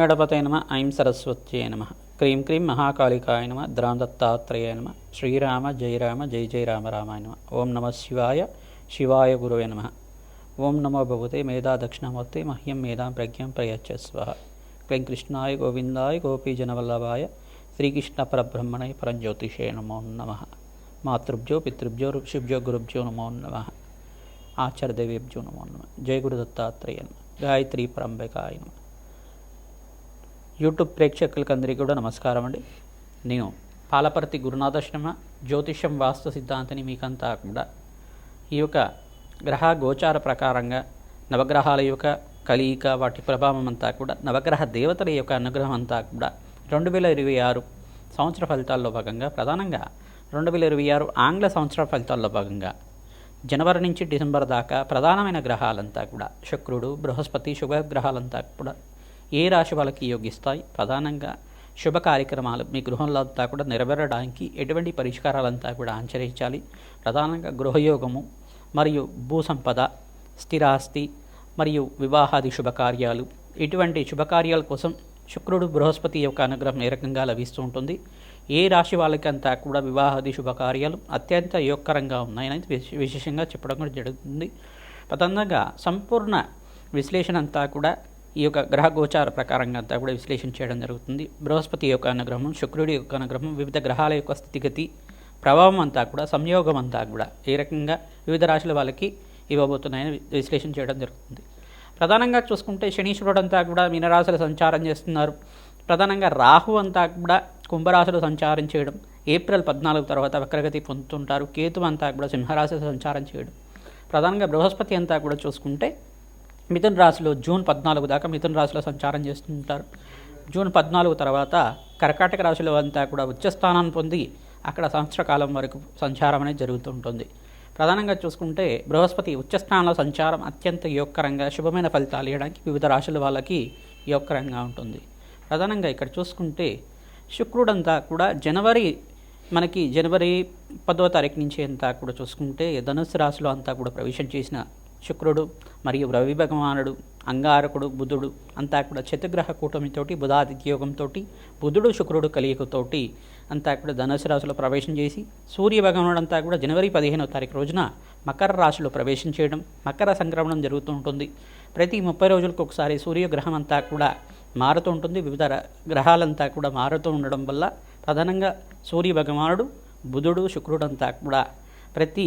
గణపతయ నమ ఐం సరస్వత్యే నమ. క్రీం క్రీం మహాకాళికాయ నమ ద్రాం దత్తాత్రేయ నమ శ్రీరామ జయ రామ జయ జయ రామ రామాయ నమ. ఓం నమ శివాయ శివాయ గురువే నమ. ఓం నమో భగవతే మేధా దక్షిణమూర్తి మహ్యం మేధాం ప్రజ్ఞం ప్రయచ్చస్వ క్లీం కృష్ణాయ గోవిందాయ గోపీజనవల్లభాయ శ్రీకృష్ణ పరబ్రహ్మణయ పరంజ్యోతిషే నమో నమ. మాతృభ్యో పితృభ్యో ఋషిభ్యో గురుభ్యో నమో నమ. ఆచార్యదేవేభ్యో నమో నమ. జయ గురు దత్తాత్రేయ నమ. గాయత్రీ పరంబకాయ నమ. యూట్యూబ్ ప్రేక్షకులకి అందరికీ కూడా నమస్కారం అండి. నేను పాలపర్తి గురునాథాశ్రమ జ్యోతిషం వాస్తు సిద్ధాంతిని మీకంతా కూడా ఈ యొక్క గ్రహ గోచార ప్రకారంగా నవగ్రహాల యొక్క కలియిక వాటి ప్రభావం అంతా కూడా నవగ్రహ దేవతల యొక్క అనుగ్రహం అంతా కూడా రెండు వేల ఇరవై ఆరు సంవత్సర ఫలితాల్లో భాగంగా ప్రధానంగా రెండు వేల ఇరవై ఆరు ఆంగ్ల సంవత్సర ఫలితాల్లో భాగంగా జనవరి నుంచి డిసెంబర్ దాకా ప్రధానమైన గ్రహాలంతా కూడా శుక్రుడు బృహస్పతి శుభగ్రహాలంతా కూడా ఏ రాశి వాళ్ళకి యోగిస్తాయి? ప్రధానంగా శుభ కార్యక్రమాలు మీ గృహంలో అంతా కూడా నెరవేరడానికి ఎటువంటి పరిష్కారాలంతా కూడా ఆచరించాలి. ప్రధానంగా గృహయోగము మరియు భూ సంపద స్థిరాస్తి మరియు వివాహాది శుభకార్యాలు. ఇటువంటి శుభకార్యాల కోసం శుక్రుడు బృహస్పతి యొక్క అనుగ్రహం ఏ రకంగా లభిస్తూ ఉంటుంది? ఏ రాశి వాళ్ళకంతా కూడా వివాహాది శుభకార్యాలు అత్యంత యోగకరంగా ఉన్నాయని విశేషంగా చెప్పడం కూడా జరుగుతుంది. ప్రధానంగా సంపూర్ణ విశ్లేషణ అంతా కూడా ఈ యొక్క గ్రహ గోచార ప్రకారంగా అంతా కూడా విశ్లేషణ చేయడం జరుగుతుంది. బృహస్పతి యొక్క అనుగ్రహం శుక్రుడి యొక్క అనుగ్రహం వివిధ గ్రహాల యొక్క స్థితిగతి ప్రభావం అంతా కూడా సంయోగం అంతా కూడా ఏ రకంగా వివిధ రాశుల వాళ్ళకి ఇవ్వబోతున్నాయని విశ్లేషణ చేయడం జరుగుతుంది. ప్రధానంగా చూసుకుంటే శనీశ్వరుడు అంతా కూడా మీనరాశులు సంచారం చేస్తున్నారు. ప్రధానంగా రాహు అంతా కూడా కుంభరాశులు సంచారం చేయడం ఏప్రిల్ పద్నాలుగు తర్వాత వక్రగతి పొందుతుంటారు. కేతు అంతా కూడా సింహరాశిలో సంచారం చేయడం. ప్రధానంగా బృహస్పతి అంతా కూడా చూసుకుంటే మిథున రాశిలో జూన్ పద్నాలుగు దాకా మిథున రాశిలో సంచారం చేస్తుంటారు. జూన్ పద్నాలుగు తర్వాత కర్కాటక రాశిలో అంతా కూడా ఉచ్చస్థానాన్ని పొంది అక్కడ సంవత్సర కాలం వరకు సంచారం అనేది జరుగుతుంటుంది. ప్రధానంగా చూసుకుంటే బృహస్పతి ఉచ్చస్థానంలో సంచారం అత్యంత యోగకరంగా శుభమైన ఫలితాలు ఇవ్వడానికి వివిధ రాశుల వాళ్ళకి యోగకరంగా ఉంటుంది. ప్రధానంగా ఇక్కడ చూసుకుంటే శుక్రుడంతా కూడా జనవరి మనకి జనవరి పదో తారీఖు నుంచి అంతా కూడా చూసుకుంటే ధనుసు రాశిలో అంతా కూడా ప్రవేశం చేసిన శుక్రుడు మరియు రవి భగవానుడు అంగారకుడు బుధుడు అంతా కూడా చతుగ్రహ కూటమితోటి బుధాదిత్య యోగంతో బుధుడు శుక్రుడు కలియకతోటి అంతా కూడా ధనుసు రాశిలో ప్రవేశం చేసి సూర్య భగవానుడు అంతా కూడా జనవరి పదిహేనవ తారీఖు రోజున మకర రాశిలో ప్రవేశం చేయడం మకర సంక్రమణం జరుగుతూ ఉంటుంది. ప్రతి ముప్పై రోజులకు ఒకసారి సూర్యగ్రహం అంతా కూడా మారుతూ ఉంటుంది. వివిధ గ్రహాలంతా కూడా మారుతూ ఉండడం వల్ల ప్రధానంగా సూర్య భగవానుడు బుధుడు శుక్రుడు అంతా కూడా ప్రతి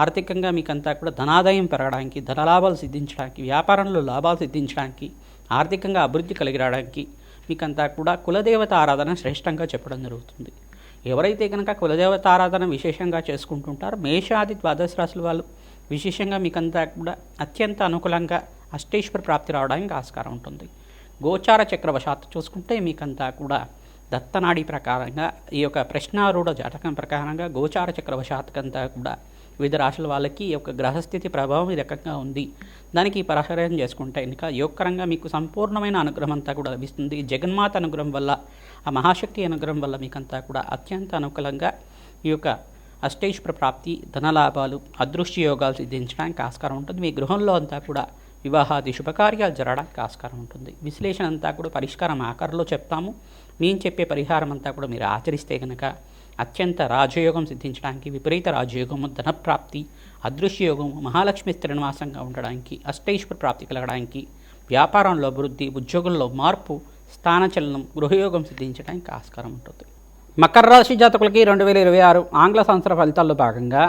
ఆర్థికంగా మీకంతా కూడా ధనాదాయం పెరగడానికి ధనలాభాలు సిద్ధించడానికి వ్యాపారంలో లాభాలు సిద్ధించడానికి ఆర్థికంగా అభివృద్ధి కలిగి రావడానికి మీకంతా కూడా కులదేవత ఆరాధన శ్రేష్టంగా చెప్పడం జరుగుతుంది. ఎవరైతే కనుక కులదేవత ఆరాధన విశేషంగా చేసుకుంటుంటారో మేషాది ద్వాదశ రాశుల వాళ్ళు విశేషంగా మీకంతా కూడా అత్యంత అనుకూలంగా అష్టేశ్వర ప్రాప్తి రావడానికి ఆస్కారం ఉంటుంది. గోచార చక్రవశాత్తు చూసుకుంటే మీకంతా కూడా దత్తనాడి ప్రకారంగా ఈ యొక్క ప్రశ్నారూఢ జాతకం ప్రకారంగా గోచార చక్రవశాత్కంతా కూడా వివిధ రాశుల వాళ్ళకి ఈ యొక్క గ్రహస్థితి ప్రభావం ఈ రకంగా ఉంది. దానికి పరిహారం చేసుకుంటే ఇంకా యోగకరంగా మీకు సంపూర్ణమైన అనుగ్రహం అంతా కూడా లభిస్తుంది. జగన్మాత అనుగ్రహం వల్ల ఆ మహాశక్తి అనుగ్రహం వల్ల మీకంతా కూడా అత్యంత అనుకూలంగా ఈ యొక్క అష్టైశ్వర ప్రాప్తి ధనలాభాలు అదృష్టి యోగాలు సిద్ధించడానికి ఆస్కారం ఉంటుంది. మీ గృహంలో అంతా కూడా వివాహాది శుభకార్యాలు జరగడానికి ఆస్కారం ఉంటుంది. విశ్లేషణ అంతా కూడా పరిష్కారం ఆఖరిలో చెప్తాము. మేము చెప్పే పరిహారం అంతా కూడా మీరు ఆచరిస్తే కనుక అత్యంత రాజయోగం సిద్ధించడానికి విపరీత రాజయోగము ధనప్రాప్తి అదృశ్యయోగము మహాలక్ష్మి స్థిరనివాసంగా ఉండడానికి అష్టైశ్వర ప్రాప్తి కలగడానికి వ్యాపారంలో అభివృద్ధి ఉద్యోగంలో మార్పు స్థానచలనం గృహయోగం సిద్ధించడానికి ఆస్కారం ఉంటుంది. మకర రాశి జాతకులకి రెండు వేల ఇరవై ఆరు ఆంగ్ల సంవత్సర ఫలితాల్లో భాగంగా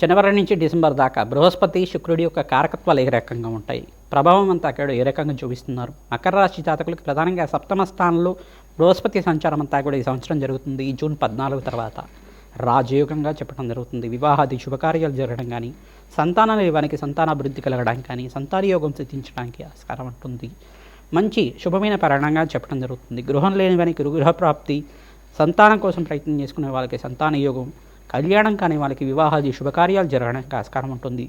జనవరి నుంచి డిసెంబర్ దాకా బృహస్పతి శుక్రుడి యొక్క కారకత్వాలు ఏ రకంగా ఉంటాయి? ప్రభావం అంతా అక్కడ ఏ రకంగా చూపిస్తున్నారు? మకర రాశి జాతకులకు ప్రధానంగా సప్తమ స్థానంలో బృహస్పతి సంచారం అంతా కూడా ఈ సంవత్సరం జరుగుతుంది. ఈ జూన్ పద్నాలుగు తర్వాత రాజయోగంగా చెప్పడం జరుగుతుంది. వివాహాది శుభకార్యాలు జరగడం కానీ సంతానం ఇవ్వడానికి సంతానాభివృద్ధి కలగడానికి కానీ సంతానయోగం సిద్ధించడానికి ఆస్కారం ఉంటుంది. మంచి శుభమైన పరిణామంగా చెప్పడం జరుగుతుంది. గృహం లేని వారికి గృహప్రాప్తి సంతానం కోసం ప్రయత్నం చేసుకునే వాళ్ళకి సంతాన యోగం కళ్యాణం కాని వాళ్ళకి వివాహాది శుభకార్యాలు జరగడానికి ఆస్కారం ఉంటుంది.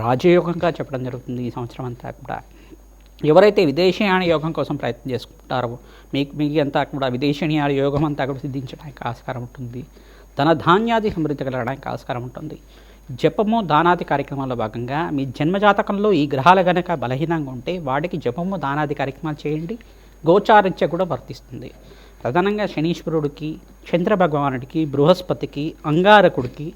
రాజయోగంగా చెప్పడం జరుగుతుంది ఈ సంవత్సరం అంతా కూడా. ఎవరైతే విదేశీయాన యోగం కోసం ప్రయత్నం చేసుకుంటారో మీకు మీకు అంతా కూడా విదేశీయాన యోగం అంతా కూడా సిద్ధించడానికి ఆస్కారం ఉంటుంది. ధన ధాన్యాది సమృద్ధి కలగడానికి ఆస్కారం ఉంటుంది. జపము దానాది కార్యక్రమాల్లో భాగంగా మీ జన్మజాతకంలో ఈ గ్రహాలు గనక బలహీనంగా ఉంటే వాటికి జపము దానాది కార్యక్రమాలు చేయండి. గోచారిత్య కూడా వర్తిస్తుంది. ప్రధానంగా శనీశ్వరుడికి చంద్ర భగవానుడికి బృహస్పతికి అంగారకుడికి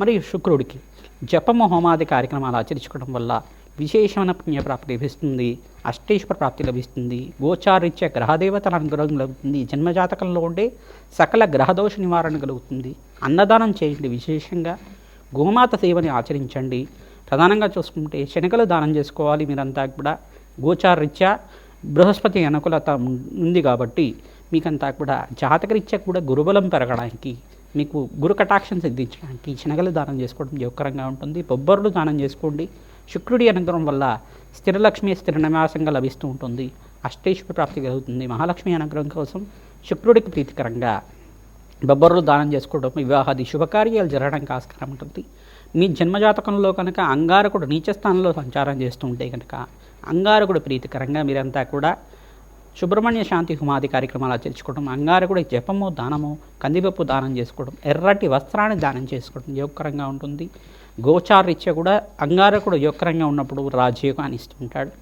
మరియు శుక్రుడికి జపము హోమాది కార్యక్రమాలు ఆచరించుకోవడం వల్ల విశేషమైన పుణ్యప్రాప్తి లభిస్తుంది అష్టేశ్వర ప్రాప్తి లభిస్తుంది గోచారిత్య గ్రహదేవతల అనుగ్రహం లభిస్తుంది జన్మజాతకంలో ఉండే సకల గ్రహదోష నివారణ కలుగుతుంది. అన్నదానం చేయండి విశేషంగా. గోమాత సేవని ఆచరించండి. ప్రధానంగా చూసుకుంటే శనగలు దానం చేసుకోవాలి మీరంతా కూడా. గోచారిత్యా బృహస్పతి అనుకూలత ఉంది కాబట్టి మీకంతా కూడా జాతకరీత్యా కూడా గురుబలం పెరగడానికి మీకు గురు కటాక్షం సిద్ధించడానికి శనగలు దానం చేసుకోవడం యోగకరంగా ఉంటుంది. బొబ్బర్లు దానం చేసుకోండి. శుక్రుడి అనుగ్రహం వల్ల స్థిరలక్ష్మి స్థిర నివాసంగా లభిస్తూ ఉంటుంది. అష్టేశ్వర ప్రాప్తి కలుగుతుంది. మహాలక్ష్మి అనుగ్రహం కోసం శుక్రుడికి ప్రీతికరంగా బొబ్బర్లు దానం చేసుకోవడం వివాహాది శుభకార్యాలు జరగడానికి ఆస్కారం ఉంటుంది. మీ జన్మజాతకంలో కనుక అంగారకుడు నీచ స్థానంలో సంచారం చేస్తూ ఉంటే కనుక అంగారకుడు ప్రీతికరంగా మీరంతా కూడా సుబ్రహ్మణ్య శాంతి హుమాది కార్యక్రమాలు ఆచరించుకోవడం అంగారకుడి జపము దానము కందిపప్పు దానం చేసుకోవడం ఎర్రటి వస్త్రాన్ని దానం చేసుకోవడం యోగకరంగా ఉంటుంది. గోచారీత్య కూడా అంగారకుడు యోక్రంగా ఉన్నప్పుడు రాజయోగాన్ని ఇస్తుంటాడు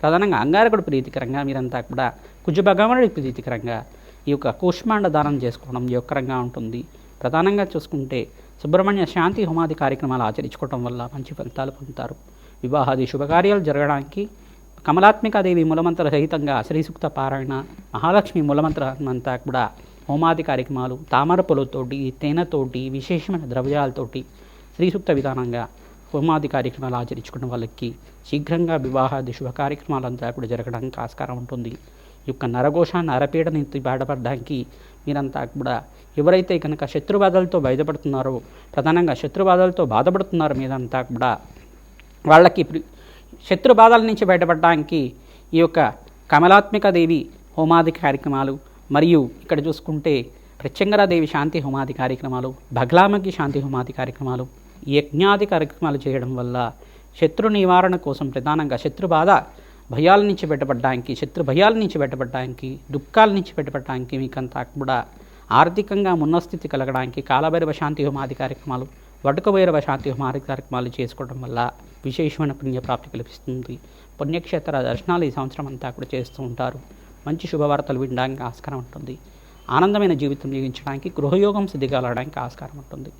ప్రధానంగా అంగారకుడు ప్రీతికరంగా మీరంతా కూడా కుజ ప్రీతికరంగా ఈ యొక్క కూష్మాండ దానం చేసుకోవడం యోక్రంగా ఉంటుంది. ప్రధానంగా చూసుకుంటే సుబ్రహ్మణ్య శాంతి హోమాది కార్యక్రమాలు ఆచరించుకోవడం వల్ల మంచి ఫలితాలు పొందుతారు. వివాహాది శుభకార్యాలు జరగడానికి కమలాత్మికాదేవి మూలమంత్ర సహితంగా శ్రీసూక్త పారాయణ మహాలక్ష్మి మూలమంత్ర అంతా కూడా హోమాది కార్యక్రమాలు తామర పొలతోటి తేనెతోటి విశేషమైన ద్రవ్యాలతోటి శ్రీసూక్త విధానంగా హోమాది కార్యక్రమాలు ఆచరించుకున్న వాళ్ళకి శీఘ్రంగా వివాహాది శుభ కార్యక్రమాలంతా కూడా జరగడానికి ఆస్కారం ఉంటుంది. ఈ యొక్క నరఘోష నరపీడ నుంచి బయటపడడానికి మీరంతా కూడా ఎవరైతే కనుక శత్రుబాధలతో బయటపడుతున్నారో ప్రధానంగా శత్రుబాధలతో బాధపడుతున్నారో మీరంతా కూడా వాళ్ళకి శత్రు బాధల నుంచి బయటపడడానికి ఈ యొక్క కమలాత్మిక దేవి హోమాది కార్యక్రమాలు మరియు ఇక్కడ చూసుకుంటే ప్రత్యంగరాదేవి శాంతి హోమాది కార్యక్రమాలు బగ్లామకి శాంతి హోమాది కార్యక్రమాలు యజ్ఞాది కార్యక్రమాలు చేయడం వల్ల శత్రు నివారణ కోసం ప్రధానంగా శత్రు బాధ భయాల నుంచి బయటపడడానికి శత్రు భయాల నుంచి బయటపడడానికి దుఃఖాల నుంచి బయటపడడానికి మీకంతా కూడా ఆర్థికంగా ఉన్నస్థితి కలగడానికి కాలభైరవ శాంతి హోమాది కార్యక్రమాలు వటుకభైరవ శాంతి హోమాది కార్యక్రమాలు చేసుకోవడం వల్ల విశేషమైన పుణ్యప్రాప్తి లభిస్తుంది. పుణ్యక్షేత్ర దర్శనాలు ఈ సంవత్సరం అంతా కూడా చేస్తూ ఉంటారు. మంచి శుభవార్తలు వినడానికి ఆస్కారం ఉంటుంది. ఆనందమైన జీవితం జీవించడానికి గృహయోగం సిద్ధిగలడానికి ఆస్కారం ఉంటుంది.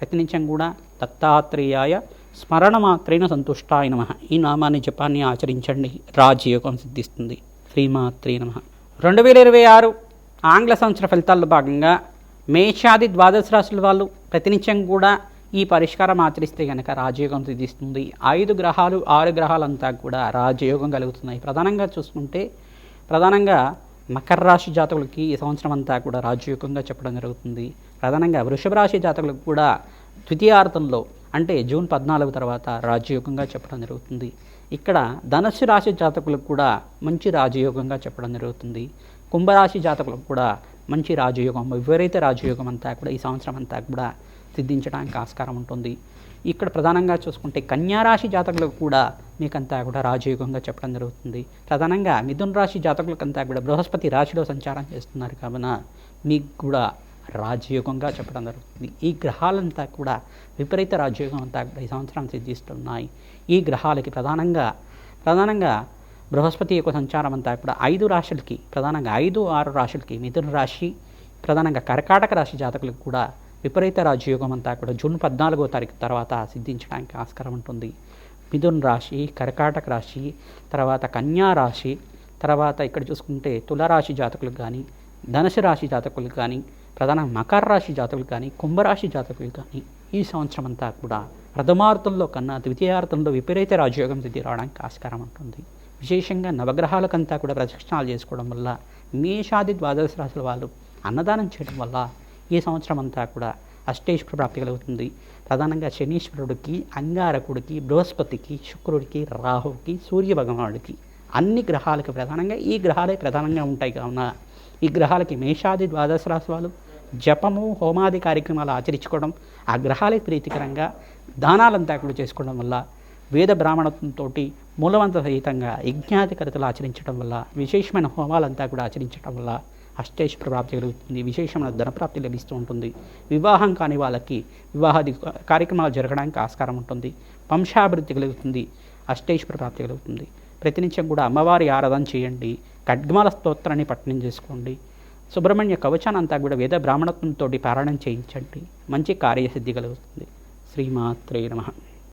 ప్రతినిత్యం కూడా దత్తాత్రేయాయ స్మరణ మాత్రేణ సంతుష్టాయ నమ. ఈ నామాన్ని జపాన్ని ఆచరించండి. రాజయోగం సిద్ధిస్తుంది. శ్రీమాత్రే నమ. రెండు వేల ఇరవై ఆరు ఆంగ్ల సంవత్సర ఫలితాల్లో భాగంగా మేషాది ద్వాదశ రాశుల వాళ్ళు ప్రతినిత్యం కూడా ఈ పరిష్కారం ఆచరిస్తే కనుక రాజయోగం సిద్ధిస్తుంది. ఐదు గ్రహాలు ఆరు గ్రహాలంతా కూడా రాజయోగం కలుగుతున్నాయి. ప్రధానంగా చూసుకుంటే ప్రధానంగా మకర రాశి జాతకులకి ఈ సంవత్సరం అంతా కూడా రాజయోగంగా చెప్పడం జరుగుతుంది. ప్రధానంగా వృషభ రాశి జాతకులకు కూడా ద్వితీయార్థంలో అంటే జూన్ పద్నాలుగు తర్వాత రాజయోగంగా చెప్పడం జరుగుతుంది. ఇక్కడ ధనుస్సు రాశి జాతకులకు కూడా మంచి రాజయోగంగా చెప్పడం జరుగుతుంది. కుంభరాశి జాతకులకు కూడా మంచి రాజయోగం విపరీత రాజయోగం అంతా కూడా ఈ సంవత్సరం అంతా కూడా సిద్ధించడానికి ఆస్కారం ఉంటుంది. ఇక్కడ ప్రధానంగా చూసుకుంటే కన్యారాశి జాతకులకు కూడా మీకంతా కూడా రాజయోగంగా చెప్పడం జరుగుతుంది. ప్రధానంగా మిథున రాశి జాతకులకంతా కూడా బృహస్పతి రాశిలో సంచారం చేస్తున్నారు. కావున మీకు కూడా రాజయోగంగా చెప్పడం జరుగుతుంది. ఈ గ్రహాలంతా కూడా విపరీత రాజయోగం అంతా కూడా ఈ సంవత్సరం సిద్ధిస్తున్నాయి. ఈ గ్రహాలకి ప్రధానంగా ప్రధానంగా బృహస్పతి యొక్క సంచారం అంతా కూడా ఐదు రాశులకి ప్రధానంగా ఐదు ఆరు రాశులకి మిథున రాశి ప్రధానంగా కర్కాటక రాశి జాతకులకు కూడా విపరీత రాజయోగం అంతా కూడా జూన్ పద్నాలుగో తారీఖు తర్వాత సిద్ధించడానికి ఆస్కారం ఉంటుంది. మిథున్ రాశి కర్కాటక రాశి తర్వాత కన్యా రాశి తర్వాత ఇక్కడ చూసుకుంటే తులరాశి జాతకులకు కానీ ధనుసు రాశి జాతకులకు కానీ ప్రధాన మకర రాశి జాతకులు కానీ కుంభరాశి జాతకులు కానీ ఈ సంవత్సరం అంతా కూడా ప్రథమార్థంలో కన్నా ద్వితీయార్థంలో విపరీత రాజయోగం సిద్ధి రావడానికి ఆస్కారం ఉంటుంది. విశేషంగా నవగ్రహాలకంతా కూడా ప్రదక్షిణాలు చేసుకోవడం వల్ల మేషాది ద్వాదశ రాశుల వాళ్ళు అన్నదానం చేయడం వల్ల ఈ సంవత్సరం అంతా కూడా అష్టేశ్వర ప్రాప్తి కలుగుతుంది. ప్రధానంగా శనీశ్వరుడికి అంగారకుడికి బృహస్పతికి శుక్రుడికి రాహువుకి సూర్య భగవానుడికి అన్ని గ్రహాలకి ప్రధానంగా ఈ గ్రహాలే ప్రధానంగా ఉంటాయి కావున ఈ గ్రహాలకి మేషాది ద్వాదశ రాశి వాళ్ళు జపము హోమాది కార్యక్రమాలు ఆచరించుకోవడం ఆ గ్రహాలకి ప్రీతికరంగా దానాలంతా కూడా చేసుకోవడం వల్ల వేద బ్రాహ్మణత్వంతో మూలవంత సహితంగా యజ్ఞాధికరతలు ఆచరించడం వల్ల విశేషమైన హోమాలంతా కూడా ఆచరించడం వల్ల అష్టేశ్వర ప్రాప్తి కలుగుతుంది విశేషమైన ధనప్రాప్తి లభిస్తూ ఉంటుంది. వివాహం కాని వాళ్ళకి వివాహాది కార్యక్రమాలు జరగడానికి ఆస్కారం ఉంటుంది. వంశాభివృద్ధి కలుగుతుంది. అష్టేశ్వర ప్రాప్తి కలుగుతుంది ప్రతినిత్యం కూడా అమ్మవారి ఆరాధన చేయండి. ఖడ్గమాల స్తోత్రాన్ని పట్టణం చేసుకోండి. సుబ్రహ్మణ్య కవచాన్ని అంతా కూడా వేద బ్రాహ్మణత్వంతో పారాయణం చేయించండి. మంచి కార్యసిద్ధి కలుగుతుంది. శ్రీమాత్రే నమః.